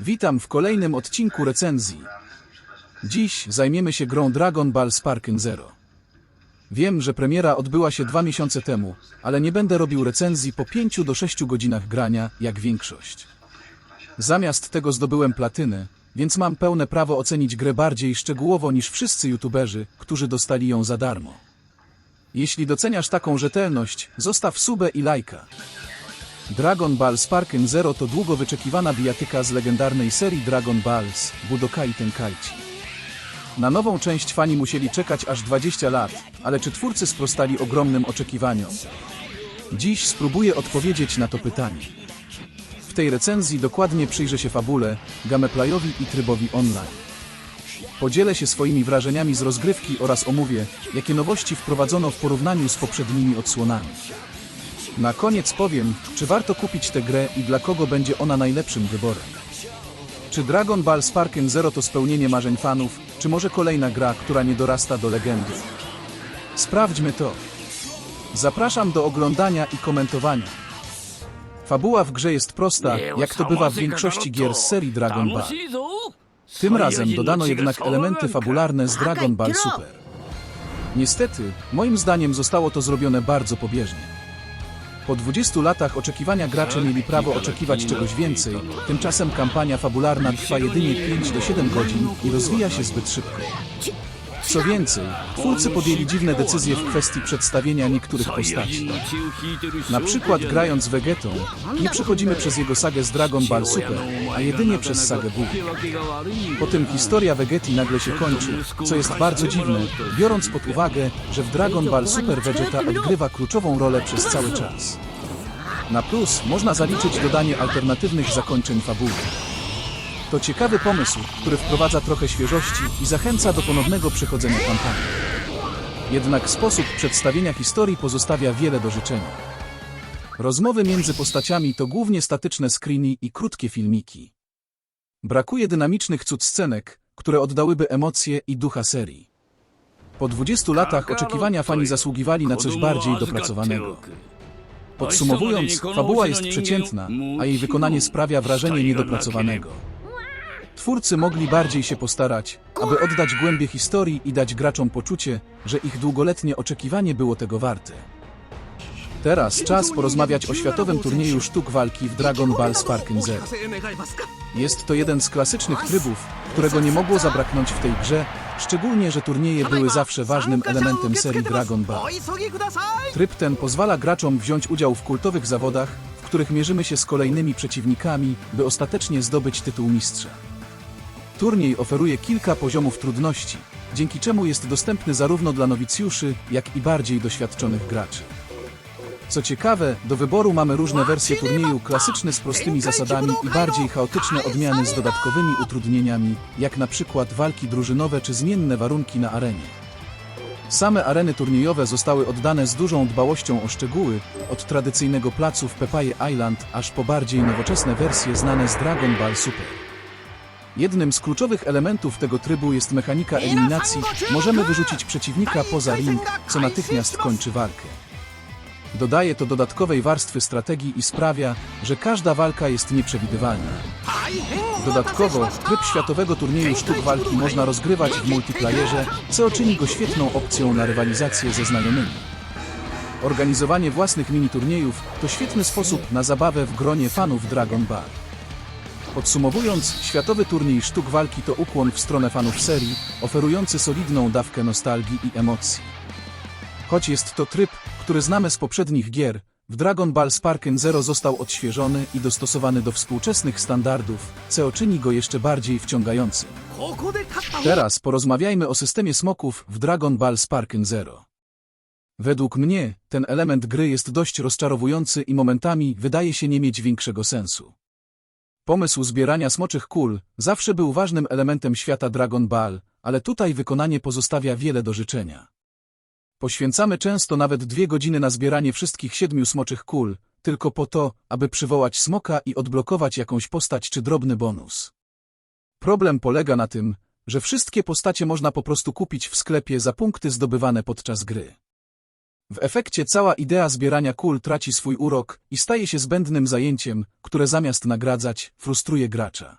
Witam w kolejnym odcinku recenzji. Dziś zajmiemy się grą Dragon Ball Sparking Zero. Wiem, że premiera odbyła się dwa miesiące temu, ale nie będę robił recenzji po 5 do 6 godzinach grania, jak większość. Zamiast tego zdobyłem platynę, więc mam pełne prawo ocenić grę bardziej szczegółowo niż wszyscy youtuberzy, którzy dostali ją za darmo. Jeśli doceniasz taką rzetelność, zostaw subę i lajka. Dragon Ball Sparking Zero to długo wyczekiwana bijatyka z legendarnej serii Dragon Balls Budokai Tenkaichi. Na nową część fani musieli czekać aż 20 lat, ale czy twórcy sprostali ogromnym oczekiwaniom? Dziś spróbuję odpowiedzieć na to pytanie. W tej recenzji dokładnie przyjrzę się fabule, gameplayowi i trybowi online. Podzielę się swoimi wrażeniami z rozgrywki oraz omówię, jakie nowości wprowadzono w porównaniu z poprzednimi odsłonami. Na koniec powiem, czy warto kupić tę grę i dla kogo będzie ona najlepszym wyborem. Czy Dragon Ball Sparking Zero to spełnienie marzeń fanów, czy może kolejna gra, która nie dorasta do legendy? Sprawdźmy to. Zapraszam do oglądania i komentowania. Fabuła w grze jest prosta, jak to bywa w większości gier z serii Dragon Ball. Tym razem dodano jednak elementy fabularne z Dragon Ball Super. Niestety, moim zdaniem zostało to zrobione bardzo pobieżnie. Po 20 latach oczekiwania gracze mieli prawo oczekiwać czegoś więcej, tymczasem kampania fabularna trwa jedynie 5 do 7 godzin i rozwija się zbyt szybko. Co więcej, twórcy podjęli dziwne decyzje w kwestii przedstawienia niektórych postaci. Na przykład grając Vegetą, nie przechodzimy przez jego sagę z Dragon Ball Super, a jedynie przez sagę Buu. Potem historia Vegeti nagle się kończy, co jest bardzo dziwne, biorąc pod uwagę, że w Dragon Ball Super Vegeta odgrywa kluczową rolę przez cały czas. Na plus można zaliczyć dodanie alternatywnych zakończeń fabuły. To ciekawy pomysł, który wprowadza trochę świeżości i zachęca do ponownego przechodzenia kampanii. Jednak sposób przedstawienia historii pozostawia wiele do życzenia. Rozmowy między postaciami to głównie statyczne screeny i krótkie filmiki. Brakuje dynamicznych cutscenek, które oddałyby emocje i ducha serii. Po 20 latach oczekiwania fani zasługiwali na coś bardziej dopracowanego. Podsumowując, fabuła jest przeciętna, a jej wykonanie sprawia wrażenie niedopracowanego. Twórcy mogli bardziej się postarać, aby oddać głębię historii i dać graczom poczucie, że ich długoletnie oczekiwanie było tego warte. Teraz czas porozmawiać o światowym turnieju sztuk walki w Dragon Ball Sparking Zero. Jest to jeden z klasycznych trybów, którego nie mogło zabraknąć w tej grze, szczególnie, że turnieje były zawsze ważnym elementem serii Dragon Ball. Tryb ten pozwala graczom wziąć udział w kultowych zawodach, w których mierzymy się z kolejnymi przeciwnikami, by ostatecznie zdobyć tytuł mistrza. Turniej oferuje kilka poziomów trudności, dzięki czemu jest dostępny zarówno dla nowicjuszy, jak i bardziej doświadczonych graczy. Co ciekawe, do wyboru mamy różne wersje turnieju, klasyczne z prostymi zasadami i bardziej chaotyczne odmiany z dodatkowymi utrudnieniami, jak na przykład walki drużynowe czy zmienne warunki na arenie. Same areny turniejowe zostały oddane z dużą dbałością o szczegóły, od tradycyjnego placu w Pepaye Island aż po bardziej nowoczesne wersje znane z Dragon Ball Super. Jednym z kluczowych elementów tego trybu jest mechanika eliminacji. Możemy wyrzucić przeciwnika poza ring, co natychmiast kończy walkę. Dodaje to dodatkowej warstwy strategii i sprawia, że każda walka jest nieprzewidywalna. Dodatkowo, tryb światowego turnieju sztuk walki można rozgrywać w multiplayerze, co czyni go świetną opcją na rywalizację ze znajomymi. Organizowanie własnych mini-turniejów to świetny sposób na zabawę w gronie fanów Dragon Ball. Podsumowując, światowy turniej sztuk walki to ukłon w stronę fanów serii, oferujący solidną dawkę nostalgii i emocji. Choć jest to tryb, który znamy z poprzednich gier, w Dragon Ball Sparking Zero został odświeżony i dostosowany do współczesnych standardów, co czyni go jeszcze bardziej wciągającym. Teraz porozmawiajmy o systemie smoków w Dragon Ball Sparking Zero. Według mnie, ten element gry jest dość rozczarowujący i momentami wydaje się nie mieć większego sensu. Pomysł zbierania smoczych kul zawsze był ważnym elementem świata Dragon Ball, ale tutaj wykonanie pozostawia wiele do życzenia. Poświęcamy często nawet dwie godziny na zbieranie wszystkich siedmiu smoczych kul, tylko po to, aby przywołać smoka i odblokować jakąś postać czy drobny bonus. Problem polega na tym, że wszystkie postacie można po prostu kupić w sklepie za punkty zdobywane podczas gry. W efekcie cała idea zbierania kul traci swój urok i staje się zbędnym zajęciem, które zamiast nagradzać, frustruje gracza.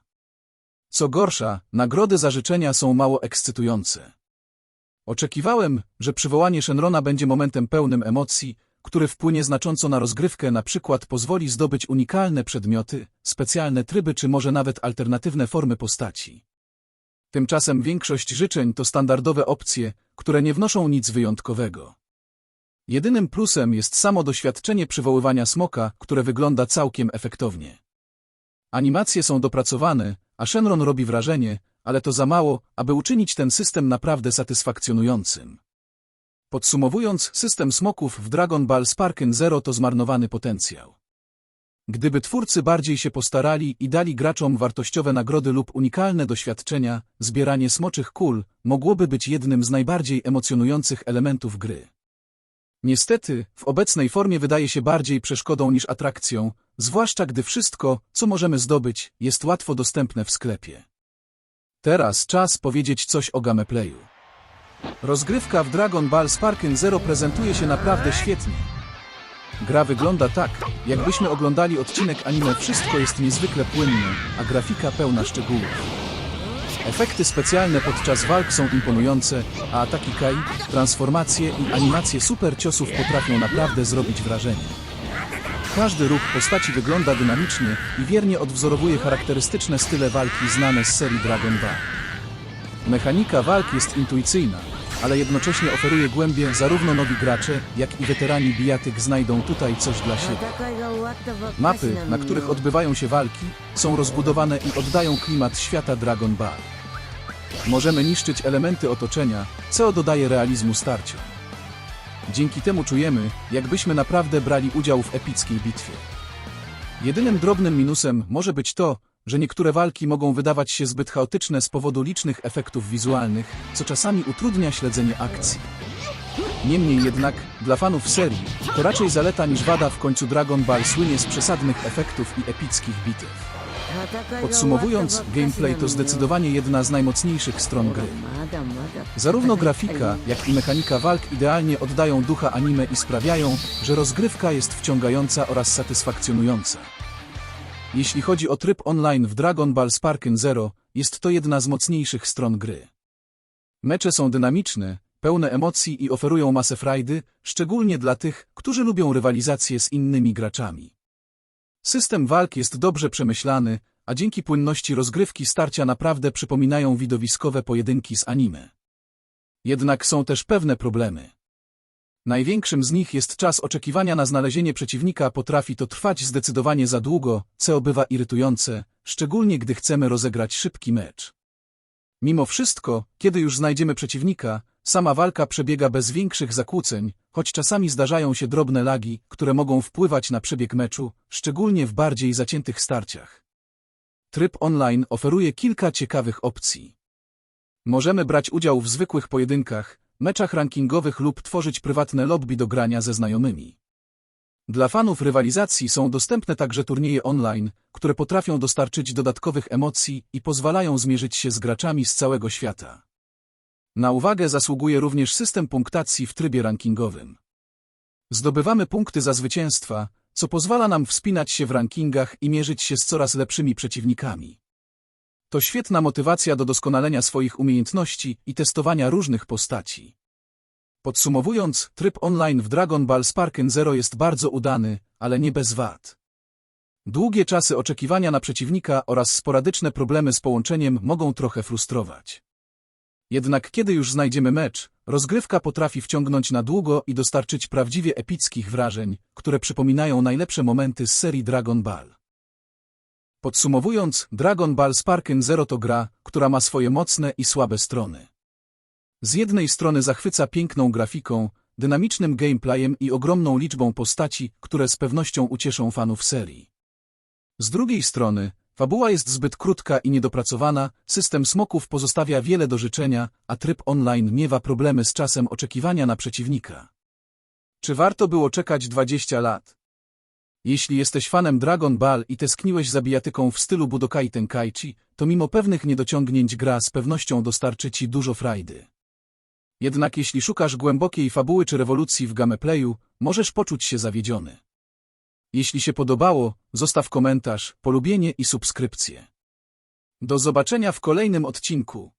Co gorsza, nagrody za życzenia są mało ekscytujące. Oczekiwałem, że przywołanie Shenrona będzie momentem pełnym emocji, który wpłynie znacząco na rozgrywkę, na przykład pozwoli zdobyć unikalne przedmioty, specjalne tryby czy może nawet alternatywne formy postaci. Tymczasem większość życzeń to standardowe opcje, które nie wnoszą nic wyjątkowego. Jedynym plusem jest samo doświadczenie przywoływania smoka, które wygląda całkiem efektownie. Animacje są dopracowane, a Shenron robi wrażenie, ale to za mało, aby uczynić ten system naprawdę satysfakcjonującym. Podsumowując, system smoków w Dragon Ball Sparken Zero to zmarnowany potencjał. Gdyby twórcy bardziej się postarali i dali graczom wartościowe nagrody lub unikalne doświadczenia, zbieranie smoczych kul mogłoby być jednym z najbardziej emocjonujących elementów gry. Niestety, w obecnej formie wydaje się bardziej przeszkodą niż atrakcją, zwłaszcza gdy wszystko, co możemy zdobyć, jest łatwo dostępne w sklepie. Teraz czas powiedzieć coś o gameplayu. Rozgrywka w Dragon Ball Sparken Zero prezentuje się naprawdę świetnie. Gra wygląda tak, jakbyśmy oglądali odcinek anime Wszystko jest niezwykle płynne, a grafika pełna szczegółów. Efekty specjalne podczas walk są imponujące, a ataki Kai, transformacje i animacje super ciosów potrafią naprawdę zrobić wrażenie. Każdy ruch postaci wygląda dynamicznie i wiernie odwzorowuje charakterystyczne style walki znane z serii Dragon Ball. Mechanika walk jest intuicyjna, ale jednocześnie oferuje głębie zarówno nowi gracze, jak i weterani bijatyk znajdą tutaj coś dla siebie. Mapy, na których odbywają się walki, są rozbudowane i oddają klimat świata Dragon Ball. Możemy niszczyć elementy otoczenia, co dodaje realizmu starciom. Dzięki temu czujemy, jakbyśmy naprawdę brali udział w epickiej bitwie. Jedynym drobnym minusem może być to, że niektóre walki mogą wydawać się zbyt chaotyczne z powodu licznych efektów wizualnych, co czasami utrudnia śledzenie akcji. Niemniej jednak, dla fanów serii, to raczej zaleta niż wada w końcu Dragon Ball słynie z przesadnych efektów i epickich bitew. Podsumowując, gameplay to zdecydowanie jedna z najmocniejszych stron gry. Zarówno grafika, jak i mechanika walk idealnie oddają ducha anime i sprawiają, że rozgrywka jest wciągająca oraz satysfakcjonująca. Jeśli chodzi o tryb online w Dragon Ball Sparken Zero, jest to jedna z mocniejszych stron gry. Mecze są dynamiczne, pełne emocji i oferują masę frajdy, szczególnie dla tych, którzy lubią rywalizację z innymi graczami. System walk jest dobrze przemyślany, a dzięki płynności rozgrywki starcia naprawdę przypominają widowiskowe pojedynki z anime. Jednak są też pewne problemy. Największym z nich jest czas oczekiwania na znalezienie przeciwnika potrafi to trwać zdecydowanie za długo, co bywa irytujące, szczególnie gdy chcemy rozegrać szybki mecz. Mimo wszystko, kiedy już znajdziemy przeciwnika, sama walka przebiega bez większych zakłóceń, choć czasami zdarzają się drobne lagi, które mogą wpływać na przebieg meczu, szczególnie w bardziej zaciętych starciach. Tryb online oferuje kilka ciekawych opcji. Możemy brać udział w zwykłych pojedynkach, meczach rankingowych lub tworzyć prywatne lobby do grania ze znajomymi. Dla fanów rywalizacji są dostępne także turnieje online, które potrafią dostarczyć dodatkowych emocji i pozwalają zmierzyć się z graczami z całego świata. Na uwagę zasługuje również system punktacji w trybie rankingowym. Zdobywamy punkty za zwycięstwa, co pozwala nam wspinać się w rankingach i mierzyć się z coraz lepszymi przeciwnikami. To świetna motywacja do doskonalenia swoich umiejętności i testowania różnych postaci. Podsumowując, tryb online w Dragon Ball Sparken Zero jest bardzo udany, ale nie bez wad. Długie czasy oczekiwania na przeciwnika oraz sporadyczne problemy z połączeniem mogą trochę frustrować. Jednak kiedy już znajdziemy mecz, rozgrywka potrafi wciągnąć na długo i dostarczyć prawdziwie epickich wrażeń, które przypominają najlepsze momenty z serii Dragon Ball. Podsumowując, Dragon Ball Sparken Zero to gra, która ma swoje mocne i słabe strony. Z jednej strony zachwyca piękną grafiką, dynamicznym gameplayem i ogromną liczbą postaci, które z pewnością ucieszą fanów serii. Z drugiej strony, fabuła jest zbyt krótka i niedopracowana, system smoków pozostawia wiele do życzenia, a tryb online miewa problemy z czasem oczekiwania na przeciwnika. Czy warto było czekać 20 lat? Jeśli jesteś fanem Dragon Ball i tęskniłeś za bijatyką w stylu Budokai Tenkaichi, to mimo pewnych niedociągnięć gra z pewnością dostarczy ci dużo frajdy. Jednak jeśli szukasz głębokiej fabuły czy rewolucji w gameplayu, możesz poczuć się zawiedziony. Jeśli się podobało, zostaw komentarz, polubienie i subskrypcję. Do zobaczenia w kolejnym odcinku.